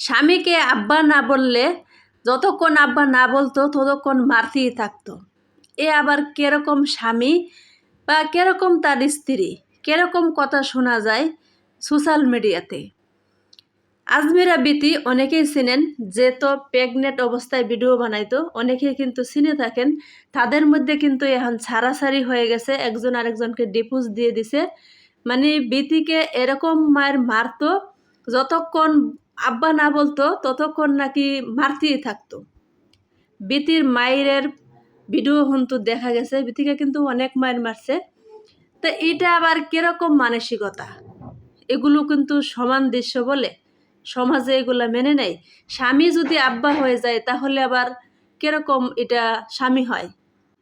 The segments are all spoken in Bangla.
স্বামীকে আব্বা না বললে যতক্ষণ আব্বা না বলতো, ততক্ষণ মারতেই থাকতো। এ আবার কীরকম স্বামী বা কীরকম তার স্ত্রী? কীরকম কথা শোনা যায় সোশ্যাল মিডিয়াতে? আজমিরা বিতি অনেকেই চিনেন যে তো প্রেগনেন্ট অবস্থায় ভিডিও বানাইতো। অনেকেই কিন্তু চিনে থাকেন। তাদের মধ্যে কিন্তু এখন ছাড়াছাড়ি হয়ে গেছে। একজন আরেকজনকে ডিপুজ দিয়ে দিছে। মানে বিতিকে এরকম মায়ের মারতো, যতক্ষণ আব্বা না বলতো, ততক্ষণ নাকি মারতেই থাকতো। বিতির মায়ের ভিডিও কিন্তু দেখা গেছে, বিতিকে কিন্তু অনেক মায়ের মারছে। তো এটা আবার কীরকম মানসিকতা? এগুলো কিন্তু সমান দৃশ্য বলে সমাজে এগুলা মেনে নেয়। স্বামী যদি আব্বা হয়ে যায়, তাহলে আবার কীরকম এটা স্বামী হয়?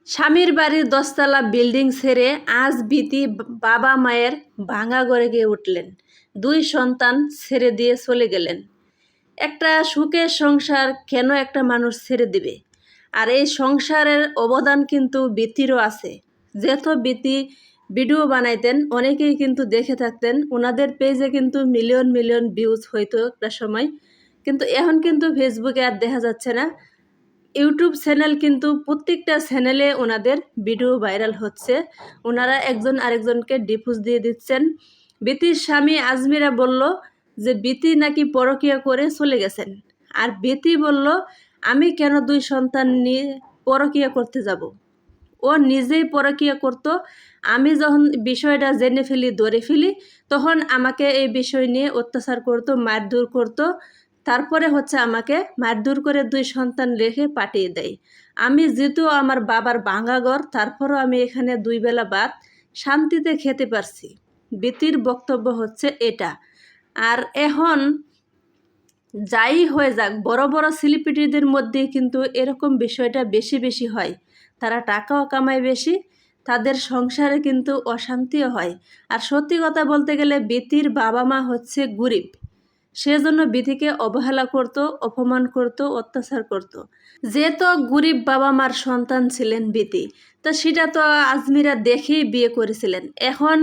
স্বামীর বাড়ির দশতলা বিল্ডিং ছেড়ে আজ বিতি বাবা মায়ের ভাঙা ঘরে গিয়ে উঠলেন। দুই সন্তান ছেড়ে দিয়ে চলে গেলেন। একটা সুখের সংসার কেন একটা মানুষ ছেড়ে দিবে? আর এই সংসারের অবদান কিন্তু বৃত্তিরও আছে। যেহেতু বৃত্তি ভিডিও বানাইতেন, অনেকেই কিন্তু দেখে থাকতেন, ওনাদের পেজে কিন্তু মিলিয়ন মিলিয়ন ভিউজ হইতো একটা সময়। কিন্তু এখন কিন্তু ফেসবুকে আর দেখা যাচ্ছে না। ইউটিউব চ্যানেল কিন্তু প্রত্যেকটা চ্যানেলে ওনাদের ভিডিও ভাইরাল হচ্ছে। ওনারা একজন আরেকজনকে ডিফুজ দিয়ে দিচ্ছেন। বিতির স্বামী আজমিরা বলল যে বিতি নাকি পরকিয়া করে চলে গেছেন। আর বিতি বলল, আমি কেন দুই সন্তান নিয়ে পরকিয়া করতে যাব? ও নিজেই পরকিয়া করতো। আমি যখন বিষয়টা জেনে ফেলি, ধরে ফেলি, তখন আমাকে এই বিষয় নিয়ে অত্যাচার করতো, মারধর করতো। তারপরে হচ্ছে আমাকে মারধর করে দুই সন্তান রেখে পাঠিয়ে দেয়। আমি যেহেতু আমার বাবার ভাঙা ঘর, তারপরও আমি এখানে দুই বেলা ভাত শান্তিতে খেতে পারছি। বিতির বক্তব্য হচ্ছে এটা। আর এখন যাই হয়ে যাক, বড় বড় সেলিব্রিটিদের মধ্যে কিন্তু এরকম বিষয়টা বেশি বেশি হয়। তারা টাকাও কামায় বেশি, তাদের সংসারে কিন্তু অশান্তিও হয়। আর সত্যি কথা বলতে গেলে বেতির বাবা মা হচ্ছে গরিব। সেজন্য বিধিকে অবহেলা করত, অপমান করত, অত্যাচার করত। যেহেতু গরিব বাবা মার সন্তান ছিলেন বিতি, তো সেটা তো আজমিরা দেখেই বিয়ে করেছিলেন। এখন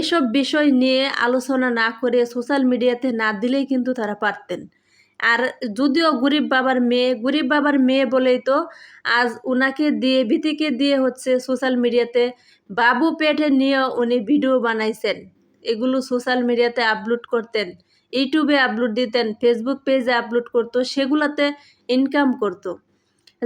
এসব বিষয় নিয়ে আলোচনা না করে সোশ্যাল মিডিয়াতে না দিলেই কিন্তু তারা পারতেন। আর যদিও গরিব বাবার মেয়ে, গরিব বাবার মেয়ে বলেই তো আজ ওনাকে দিয়ে, বিতিকে দিয়ে হচ্ছে সোশ্যাল মিডিয়াতে বাবু পেটে নিয়ে উনি ভিডিও বানাইছেন। এগুলো সোশ্যাল মিডিয়াতে আপলোড করতেন। ইউটিউবে আপলোড দিতেন ফেসবুক পেজে আপলোড করতো, সেগুলাতে ইনকাম করতো।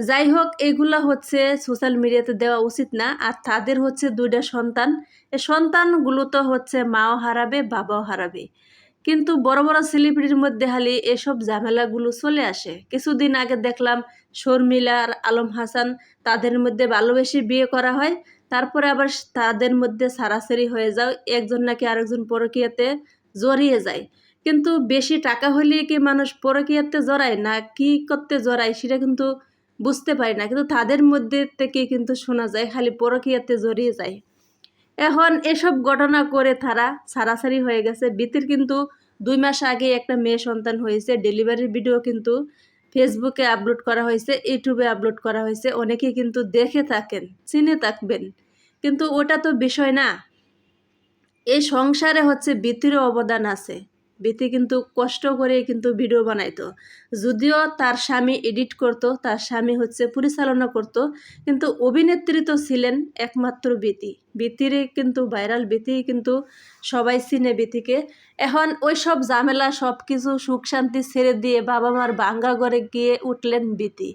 যাই হোক, এগুলো হচ্ছে সোশ্যাল মিডিয়াতে দেওয়া উচিত না। আর তাদের হচ্ছে দুইটা সন্তান। এ সন্তানগুলো তো হচ্ছে মাও হারাবে, বাবাও হারাবে। কিন্তু বড় বড় সেলিব্রিটির মধ্যে হালি এসব ঝামেলাগুলো চলে আসে। কিছুদিন আগে দেখলাম শর্মিলা আর আলম হাসান তাদের মধ্যে ভালোবেসে বিয়ে করা হয়। তারপরে আবার তাদের মধ্যে সারাসারি হয়ে যাও, একজন নাকি আরেকজন পরকীয়াতে জড়িয়ে যায়। কিন্তু বেশি টাকা হলে কি মানুষ পরকীয়াতে জড়ায়? না কি করতে জড়ায়? সেটা কিন্তু বুঝতে পারি না। কিন্তু তাদের মধ্যে থেকে কিন্তু শোনা যায়, খালি পরকীয়াতে জড়িয়ে যায়। এখন এসব ঘটনা করে তারা সারাসারি হয়ে গেছে। বিতির কিন্তু দুই মাস আগে একটা মেয়ে সন্তান হয়েছে। ডেলিভারির ভিডিও কিন্তু ফেসবুকে আপলোড করা হয়েছে ইউটিউবে আপলোড করা হয়েছে। অনেকেই কিন্তু দেখে থাকেন, চিনে থাকবেন। কিন্তু ওটা তো বিষয় না। এই সংসারে হচ্ছে বিতিরও অবদান আছে। বিতি কিন্তু কষ্ট করে কিন্তু ভিডিও বানাইতো। যদিও তার স্বামী এডিট করতো, তার স্বামী হচ্ছে পরিচালনা করত, কিন্তু অভিনেত্রী তো ছিলেন একমাত্র বিতি বিতিরে কিন্তু ভাইরাল বিতি কিন্তু সবাই চিনে বিতিকে এখন ওই সব ঝামেলা সব কিছু সুখ শান্তি ছেড়ে দিয়ে বাবা মার বাঙ্গা ঘরে গিয়ে উঠলেন বিতি